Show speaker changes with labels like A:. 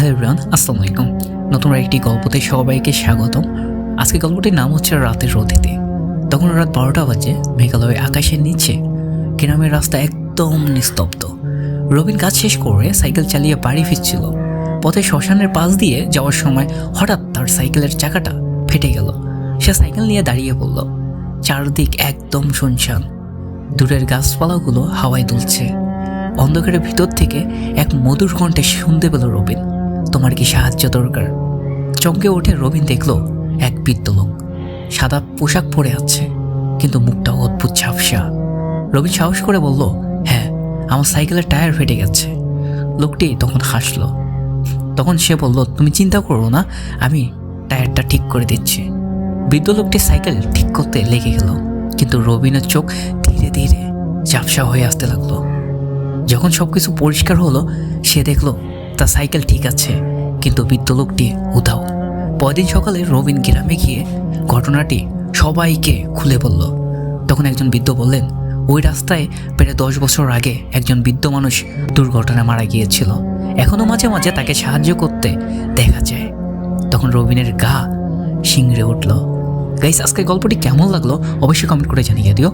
A: Hello everyone, আসসালামু আলাইকুম। নতুন একটি গল্পতে সবাইকে স্বাগতম। আজকে গল্পটির নাম হচ্ছে রাতের অতিথি। তখন রাত বারোটা বাজে, মেঘালয় আকাশের নিচে। গ্রামের রাস্তা একদম নিস্তব্ধ। রবিন কাজ শেষ করে সাইকেল চালিয়ে বাড়ি ফিরছিল। পথে শ্মশানের পাশ দিয়ে যাওয়ার সময় হঠাৎ তার সাইকেলের চাকাটা ফেটে গেল। সে সাইকেল নিয়ে দাঁড়িয়ে পড়ল। চারদিক একদম শুনশান। দূরের গাছপালাগুলো হাওয়ায় দুলছে। অন্ধকারের ভিতর থেকে এক মধুর কণ্ঠে শুনতে পেল রবিন। তোমার কি সাহায্য দরকার? চমকে ওঠে রবিন দেখল এক বৃদ্ধ লোক। সাদা পোশাক পরে আছে, কিন্তু মুখটা অদ্ভুত ঝাপসা। রবিন সাহস করে বলল হ্যাঁ আমার সাইকেলের টায়ার ফেটে গেছে। লোকটি তখন হাসলো। তখন সে বলল, তুমি চিন্তা করো না, আমি টায়ারটা ঠিক করে দিচ্ছি। বৃদ্ধ লোকটি সাইকেল ঠিক করতে লেগে গেল, কিন্তু রবিনের চোখ ধীরে ধীরে ঝাপসা হয়ে আসতে লাগল। যখন সবকিছু পরিষ্কার হলো, সে দেখল তার সাইকেল ঠিক আছে, কিন্তু বৃদ্ধ লোকটি উধাও পরদিন সকালে রবিন গ্রামে গিয়ে ঘটনাটি সবাইকে খুলে বলল। তখন একজন বৃদ্ধ বললেন, ওই রাস্তায় প্রায় দশ বছর আগে একজন বৃদ্ধ মানুষ দুর্ঘটনায় মারা গিয়েছিল। এখনও মাঝে মাঝে তাকে সাহায্য করতে দেখা যায়। তখন রবিনের গা শিংড়ে উঠল। গাইস, আজকের গল্পটি কেমন লাগল? অবশ্যই কমেন্ট করে জানিয়ে দিও।